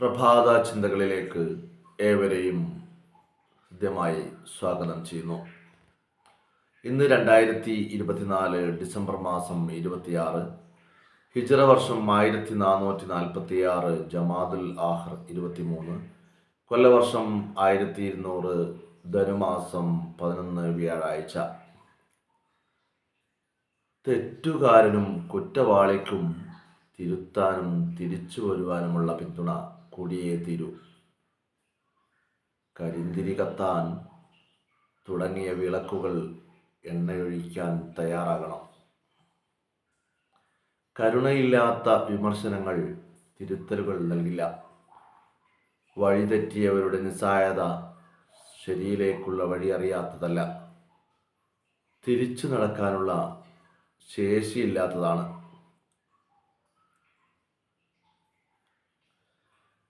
പ്രഭാത ചിന്തകളിലേക്ക് ഏവരെയും ഹൃദ്യമായി സ്വാഗതം ചെയ്യുന്നു. ഇന്ന് രണ്ടായിരത്തി ഇരുപത്തിനാല് ഡിസംബർ മാസം ഇരുപത്തിയാറ് ഹിജറ വർഷം ആയിരത്തി നാനൂറ്റി നാൽപ്പത്തി ആറ് ജമാദുൽ ആഹർ ഇരുപത്തിമൂന്ന് കൊല്ലവർഷം ആയിരത്തി ഇരുന്നൂറ് ധനുമാസം പതിനൊന്ന് വ്യാഴാഴ്ച. തെറ്റുകാരനും കുറ്റവാളിക്കും തിരുത്താനും തിരിച്ചു വരുവാനുമുള്ള പിന്തുണ കൂടിയേ തീരൂ. കരിന്തിരി കത്താൻ തുടങ്ങിയ വിളക്കുകൾ എണ്ണയൊഴിക്കാൻ തയ്യാറാകണം. കരുണയില്ലാത്ത വിമർശനങ്ങൾ തിരുത്തലുകൾ നൽകില്ല. വഴിതെറ്റിയവരുടെ നിസ്സായത ശരിയിലേക്കുള്ള വഴി അറിയാത്തതല്ല. തിരിച്ചു നടക്കാനുള്ള ശേഷിയില്ലാത്തതാണ്.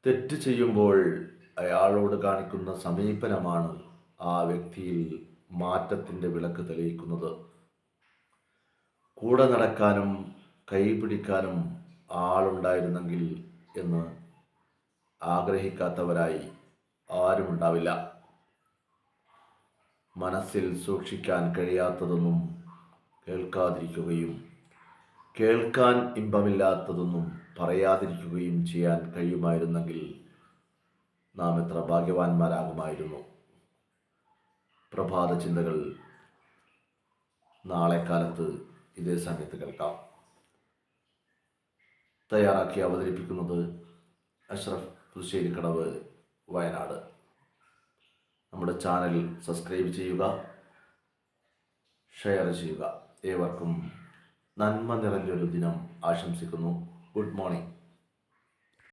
തെറ്റ് ചെയ്യുമ്പോൾ അയാളോട് കാണിക്കുന്ന സമീപനമാണ് ആ വ്യക്തിയിൽ മാറ്റത്തിന്റെ വിളക്ക് തെളിയിക്കുന്നത്. കൂടെ നടക്കാനും കൈ പിടിക്കാനും ആളുണ്ടായിരുന്നെങ്കിൽ എന്ന് ആഗ്രഹിക്കാത്തവരായി ആരുമുണ്ടാവില്ല. മനസ്സിൽ സൂക്ഷിക്കാൻ കഴിയാത്തതൊന്നും കേൾക്കാതിരിക്കുകയും കേൾക്കാൻ ഇമ്പമില്ലാത്തതൊന്നും പറയാതിരിക്കുകയും ചെയ്യാൻ കഴിയുമായിരുന്നെങ്കിൽ നാം എത്ര ഭാഗ്യവാന്മാരാകുമായിരുന്നു. പ്രഭാത ചിന്തകൾ നാളെ കാലത്ത് ഇതേ സമയത്ത് കേൾക്കാം. തയ്യാറാക്കി അവതരിപ്പിക്കുന്നത് അഷ്റഫ് പുതുശ്ശേരിക്കടവ് വയനാട്. നമ്മുടെ ചാനൽ സബ്സ്ക്രൈബ് ചെയ്യുക ഷെയർ ചെയ്യുക. ഏവർക്കും നന്മ നിറഞ്ഞൊരു ദിനം ആശംസിക്കുന്നു. Good morning.